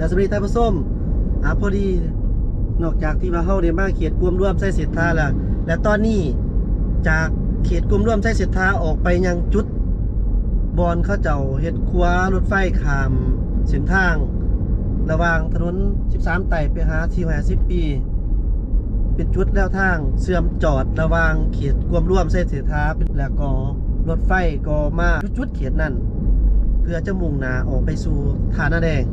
แต่สวัสดีท่านผู้มอ่าพอดีนอกจากที่ว่าเฮาได้มาเขตกลุ่มร่วมใช้เศรษฐาแล้วและตอนนี้จากเขตกลุ่มร่วมใช้เศรษฐาออกไปยังจุดบอนเขาเจ้าเฮ็ดครัวรถไฟขามเส้นทาง ระหว่างถนน 13 ไต่ไปหาที่50ปี เป็นจุดแล้วทางเสื่อมจอดระหว่างเขตกลุ่มร่วมใช้เศรษฐาแล้วก็รถไฟก็มาจุดเขตนั้นเพื่อจะมุ่งหน้าออกไปสู่ฐานาแดง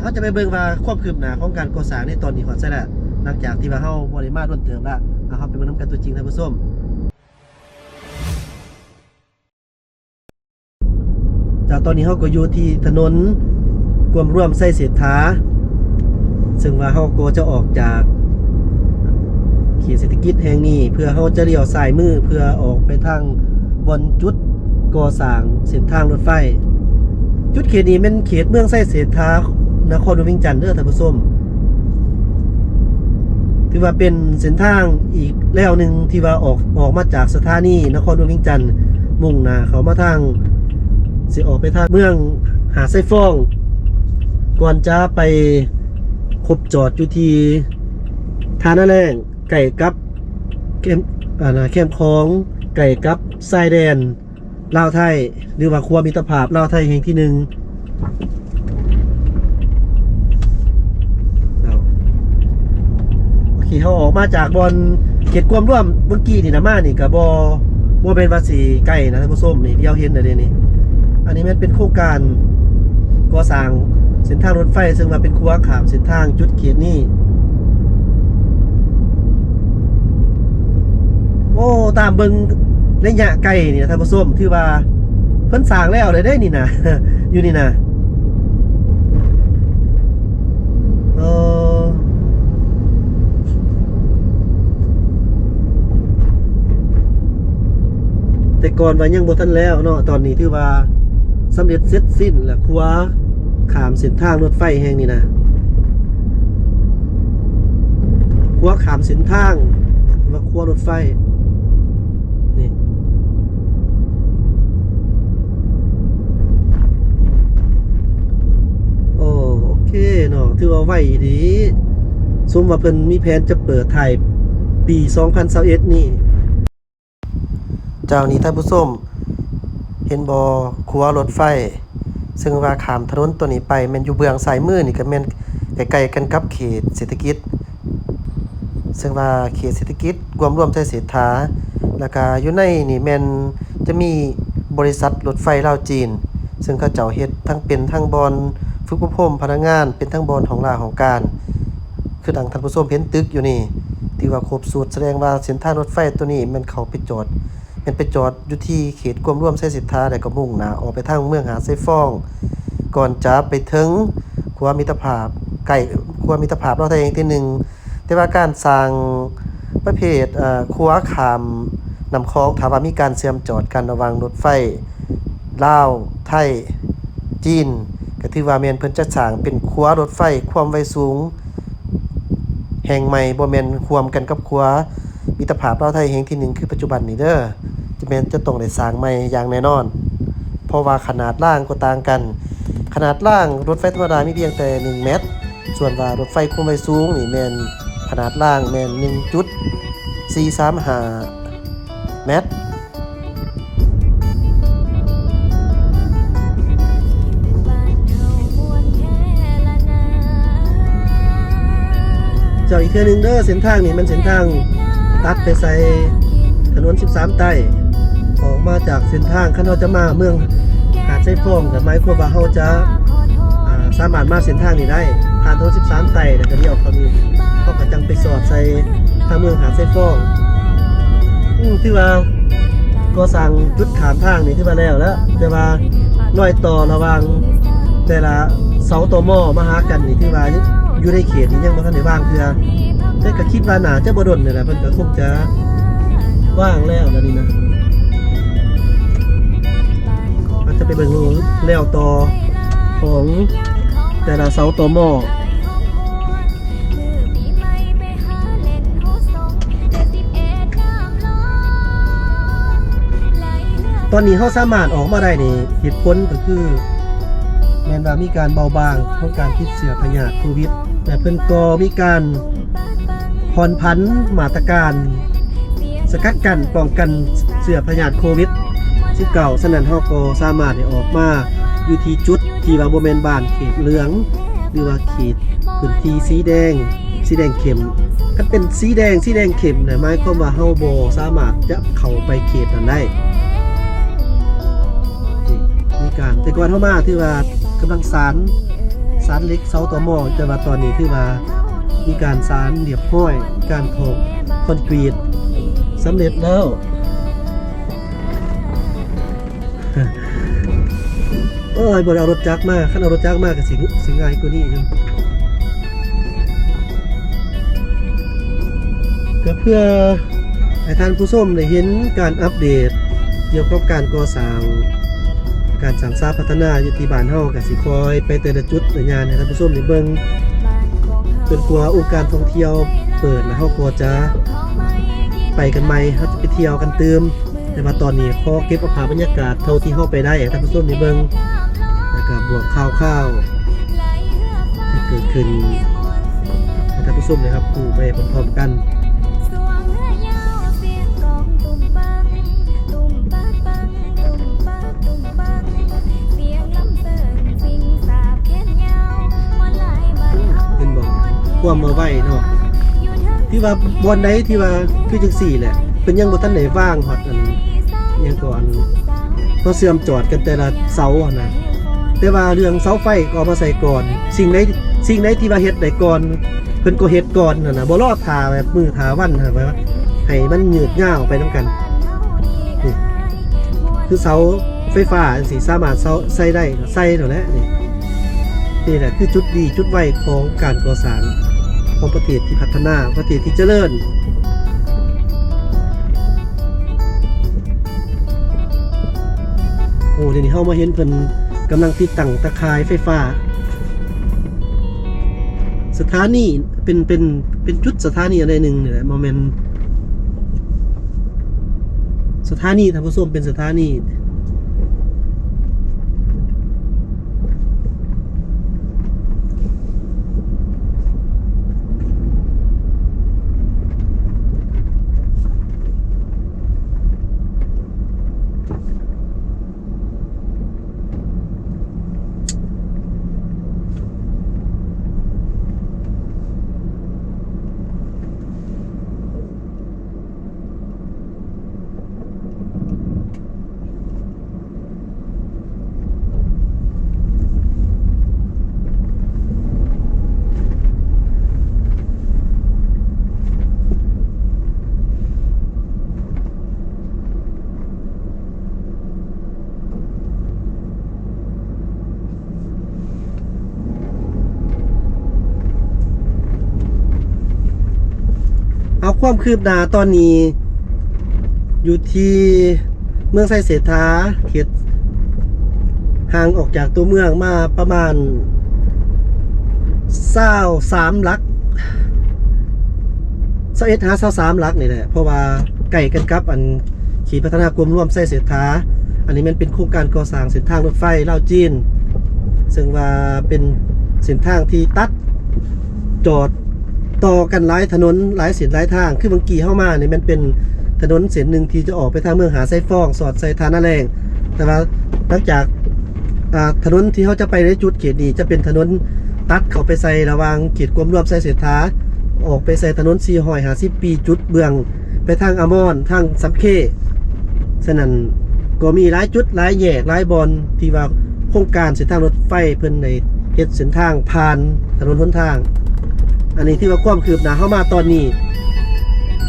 เขาจะไปเบิ่งว่าความคืบหน้าของการก่อสร้างในตอนนี้ก่อนใช่ล้วหลังจากที่ว่าเฮาบ่ได้มาร่วมเติมละเอาครับไปเบิ่งนํกันตัวจริงท่านผู้ชมจากตอนนี้เฮาก็อยู่ที่ถนนกวมร่วมไส้เศรษฐาซึ่งว่าเฮาก็จะออกจากเขตเศรษฐกิจแห่งนี้ เพื่อเฮาจะเลี้ยวซ้ายมือเพื่อออกไปทางบนจุดก่อสร้างเส้นทางรถไฟ จุดเขตนี้เป็นเขตเมืองไส้เศรษฐา นครวงเวียงจันทน์เด้อท่านผู้ชมถือว่าเป็นเส้นทางอีกแล้วหนึ่งที่ว่าออกออกมาจากสถานีนครวงเวียงจันทน์มุ่งหน้าเขามาทางสิออกไปทางเมืองหาไส้ฟ้อง ก่อนจะไปคบจอดอยู่ที่ทานาแรงไก่กับเข็มอ่านะเข้มคองไก่กับทรายแดนลาวไทย หรือว่าครัวมิตรภาพลาวไทยแห่งที่หนึ่งเอา เคเขาออกมาจากบอลเขตความร่วมเมื่อกี้นี่นะมานี่กับบอบอเป็นภาษีใกล้นะท่านผู้ชมนี่เดียวเห็นนะเดี๋ยวนี้อันนี้มันเป็นโครงการก่อสร้างเส้นทางรถไฟ ซึ่งมาเป็นครัวขามเส้นทางจุดเขตนี้โอ้ตามเบิงระยะไกลนี่นะท่านผู้ชมที่ว่าเพิ่นสร้างแล้วเลยได้นี่นะอยู่นี่นะเออแต่ ก่อนว่ายังบ่ทันแล้วเนาะตอนนี้ถือว่าสำเร็จเสร็จสิ้นแล้วครัวขามเส้นทางรถไฟแห่งนี้นะครัวขามเส้นทางว่าครัวรถไฟนี่โอ้โอเคเนาะถือว่าไวดีสมว่าเพิ่นมีแผนจะเปิดถ่ายปี 2021นี่ เจ้านี้ท่านผู้ชมเห็นบอครัวรถไฟ ซึ่งว่าขามถนนตัวนี้ไปแมันอยู่เบืองซ้ายมือนี่ก็แม่นใกล้ๆกันกับเขตเศรษฐกิจ ซึ่งว่าเขตเศรษฐกิจรวมรวมใจเศรษฐาแล้วก็อยู่ในนี่แม่นจะมีบริษัทรถไฟลาวจีน ซึ่งเขาเจ้าเฮ็ดทั้งเป็นทั้งบอนฝึกอบรมพนักงานเป็นทั้งบอนของลาของการ คือดังท่านผู้ชมเห็นตึกอยู่นี่ที่ว่าครบสูตรแสดงว่าเส้นทางรถไฟตัวนี้มันเข้าไปจอด มันไปจอดอยู่ที่เขตความร่วมไส้สิทธาแล้ก็มุ่งหน้าออกไปทางเมืองหาไส้ฟ้อง ก่อนจะไปถึงคัวมิตรภาพไก่ครัวมิตรภาพเราไทยเองที่หนึ่งแต่ว่าการสร้างประเภทเอ่อครัวขามนำคลองถามว่ามีการเสื่อมจอดกันระว่างรถไฟลาวไทย จีนก็ถือว่าแม่นเพิ่นจะสร้างเป็นคัวรถไฟความไวสูง แห่งใหม่บ่แม่นควมกันกับคัวมิตรภาพลาวไทยแห่งที่หนึ่งคือปัจจุบันนี้เด้อ แมนจะต้องได้สร้างใหม่อย่างแน่นอน เพราะว่าขนาดล่างก็ต่างกัน ขนาดล่างรถไฟธรรมดามีเพียงแต่ 1 เมตร ส่วนว่ารถไฟความไวสูงนี่แม่นขนาดล่างแม่น1.435 เมตรเจ้าอีกเทือนึงเด้อเส้นทางนี่มันเส้นทางตัดไปใส่ถนน 13 ใต้ ออกมาจากเส้นทางคันเราจะมาเมืองหาดไส้ฟองแต่หมายความว่าเราจะาสามารถมาเส้นทางนี้ได้ผ่านถนน13ไต่แล้วก็เลี้ยวเข้านี่เขาก็จังไปสอดใส่ทางเมืองหาดไส้ฟองอืมที่ว่าก็สั่งจุดขามทางนี่ที่ว่าแล้วแล้วแต่ว่าน้อยต่อระว่างแต่ละเสาต่อหม้อมาหากันนี่ที่ว่าอยู่ในเขตนี้ยังบ่ทันได้ว่างเทื่อแต่ก็คิดว่าน่าจะบ่ดนนี่แหละเพิ่นก็คงจะว่างแล้วแล้วนี่นะ จะไปเบิ่งแล้วต่อของแต่ละเสาต่อหม้อตอนนี้เขาสามารถออกมาได้นี่เหตุผลก็คือ แมนว่ามีการเบาบางของการติดเชื้อพยาธิโควิด แต่เพิ่นก็มีการผ่อนผันมาตรการ สกัดกันป้องกันเชื้อพยาธิโควิด 19ฉะนั้นเฮาก็สามารถได้ออกมาอยู่ที่จุดที่ว่าบ่แม่นบ้านเขตเหลือง หรือว่าเขตพื้นที่สีแดง สีแดงเข้มถ้าเป็นสีแดงสีแดงเข้มเนี่ยหมายความว่าเฮาบ่สามารถจะเข้าไปเขตนั้นได้มีการแต่ก่อนเข้ามาที่ว่ากำลังสารสารเล็กเสาต่อหม้อแต่ว่าตอนนี้ที่ว่ามีการสารเรียบห้อย การถกคอนกรีตสำเร็จแล้ว อ้ยบนเอารถจักรมาขั้นเอารถจักรมากับสิงสิง่ายกว่านี้อยู่ก็เพื่อให้ท่านผู้ชมได้เห็นการอัปเดต เกี่ยวกับการก่อสร้าง การสร้างสร้างพัฒนาอยู่ที่บ้านเฮาก็สิคอย ไปแต่ละจุดแต่งานให้ท่านผู้ชมได้เบิ่งจนกว่าองค์การท่องเที่ยวเปิดแล้วเฮาก็จะไปกันใหมเฮาจะไปเที่ยวกันเติม แต่ว่าตอนนี้ขอเก็บเอาภาพบรรยากาศเท่าที่เฮาไปได้ท่านผู้ชมได้เบิ่ง แล้วก็บวข่าวที่เกิดขึ้นให้ท่านผู้ชมนะครับดูไปพร้อมๆกันสวงเรือยามปังตุ่มปังปังตุ่มปังตุ่มปังเสียงลำเสิงสิงสาบแขนยาวมวนหลายบานเอาเห็นบอกควมมาไว้เนาะที่ว่าบอนใดที่ว่าคือจังสี่แหละเป็นยังบ่ทันได้ว่างฮอดอันยังก่อนก็เสื่อมจอดกันแต่ละเสาอะนะ แต่ว่าเรื่องเสาไฟก็เอามาใส่ก่อน สิ่งใดสิ่งใดที่ว่าเฮ็ดได้ก่อนเพิ่นก็เฮ็ดก่อนน่ะนะบ่รอทาแบบมือทาวันนะว่าให้มันยืดยาวไปนํกันนี่คือเสาไฟฟ้าจังซี่สามารถเสาใส่ได้ใส่เท่านั้นนี่นี่แหละคือจุดดีจุดไวของการก่อสร้างของประเทศที่พัฒนาประเทศที่เจริญโอ้เดี๋ยวนี้เฮามาเห็นเพิ่น กำลังติดตั้งตะข่ายไฟฟ้า สถานีเป็นเป็นเป็นจุดสถานีอะไรหนึ่งนี่แหละโมเมนสถานีท่านผู้ชมเป็นสถานี เอาความคืบหน้าตอนนี้ อยู่ที่เมืองไซเสถาเขตห่างออกจากตัวเมืองมาประมาณเศร้าสามลักเศร้าเอ็ดหาเศร้าสามลักนี่แหละเพราะว่าไก่กันกับอันขี่พัฒนากรมร่วมไซเสถาอันนี้มันเป็นโครงการก่อสร้างเส้นทางรถไฟเล่าจีน ซึ่งว่าเป็นเส้นทางที่ตัดจอด ต่อกันหลายถนนหลายเส้นหลายทาง คือบางกีเข้ามาเนี่ยมันเป็นถนนเส้นหนึ่งที่จะออกไปทางเมืองหาไซฟอง สอดไซทานาแรง แต่ว่าหลังจากถนนที่เขาจะไปในจุดเขตนี้จะเป็นถนนตัดเข้าไปใส่ระวางเขตความรวมไซเสถาออกไปใส่ถนนซีหอยหาสิปีจุดเบือง ไปทางอมอนทางสัมเคฉะนั้นก็มีหลายจุดหลายแยกหลายบอลที่ว่าโครงการเส้นทางรถไฟเพิ่นในเฮ็ดเส้นทางผ่านถนนหนทาง อันนี้ที่ว่าความคืบหน้าเข้ามาตอนนี้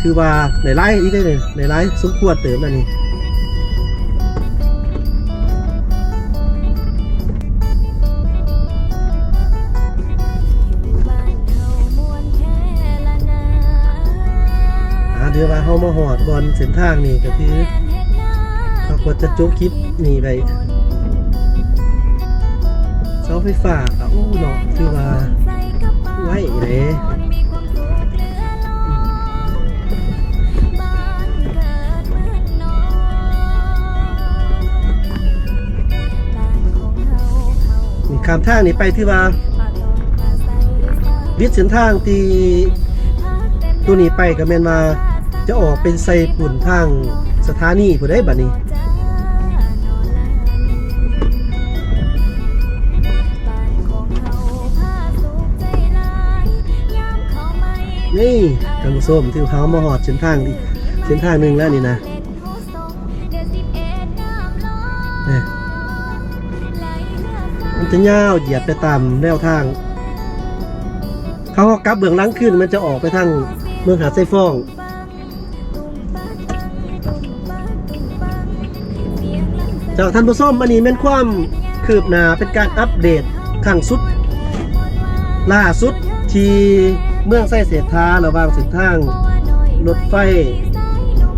คือว่าในไลฟ์นี่ได้เลยในไลฟ์สมควรเติมอันนี้อ่าเดี๋ยวว่าเข้ามาหอดบอลเส้นทางนี่ก็คือเฮ็ดนาเขากดจะจุกคลิปนี่ไปเสาไฟฟ้าก็อู้เนาะคือว่า ไว้เลยมีความสุขเหลือล้นบ้ามทางนี่ไปที่ว่า วิทย์เส้นทางที่ตัวนี้ไปก็แม่นว่าจะออกเป็นไซปุ่นทางสถานีผู้ใดบัดนี้ นี่ทานผู้มที่เขามาหอดเส้นทางที่เส้นทางหนึ่งแล้วนี่นะเนี่ยมันจะย่าวเหยียดไปตามแนวทาง เขาก็กลับเบื้องลังขึ้นมันจะออกไปทางเมืองหาดไซฟองจ้าท่านผู้ชมอันนี้เป็นความคืบหน้าเป็นการอัปเดตขั้งสุด ล่าสุดที่ เมืองไส้เสียทาระหว่างเส้นทางรถไฟ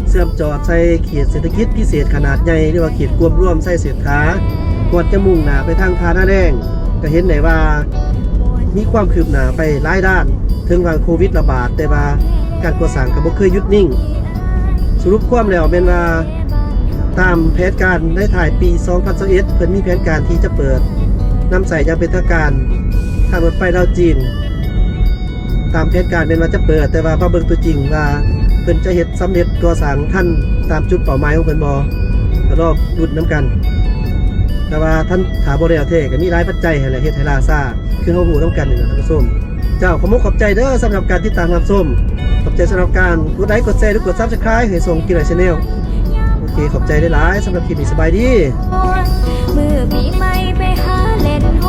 เสื่อมจอดใส่เขตเศรษฐกิจพิเศษขนาดใหญ่เรียกว่าเขตกวมร่วมไส้เสียทาก่อนจะมุ่งหน้าไปทางทาหน้าแดงก็เห็นได้ว่ามีความคืบหน้าไปหลายด้าน ถึงว่าโควิดระบาด แต่ว่าการก่อสร้างก็บ่เคยยุดนิ่ง สรุปความแล้วเป็นว่าตามแผนการได้ถ่ายปี 2021เพิ่นมีแผนการที่จะเปิดนำใส่ยังเป็นทางการทางรถไฟดาวจีน ตามแผนการเป็นว่าจะเปิด แต่ว่าพอเบิ่งตัวจริงว่าเพิ่นจะเฮ็ดสำเร็จก่อสร้างท่านตามจุดเป้าหมายของเพิ่นบ่ก็รอบรุ่นน้ำกัน แต่ว่าท่านถาบ่ได้เอาเทก็มีหลายปัจจัยให้แหละเฮ็ดให้ลาซ่าคือเฮาฮู้นํกันนี่แหละท่านผู้ชมเจ้าขอมุกขอบใจเด้อสำหรับการติดตามรับชมขอบใจสำหรับการกดไลค์กดแชร์หรือกด Subscribe ให้ส่งกินไลชแนลโอเคขอบใจได้หลายๆสำหรับคลิปนี้สบายดีมือปีใหม่ไปหาเล่นโฮ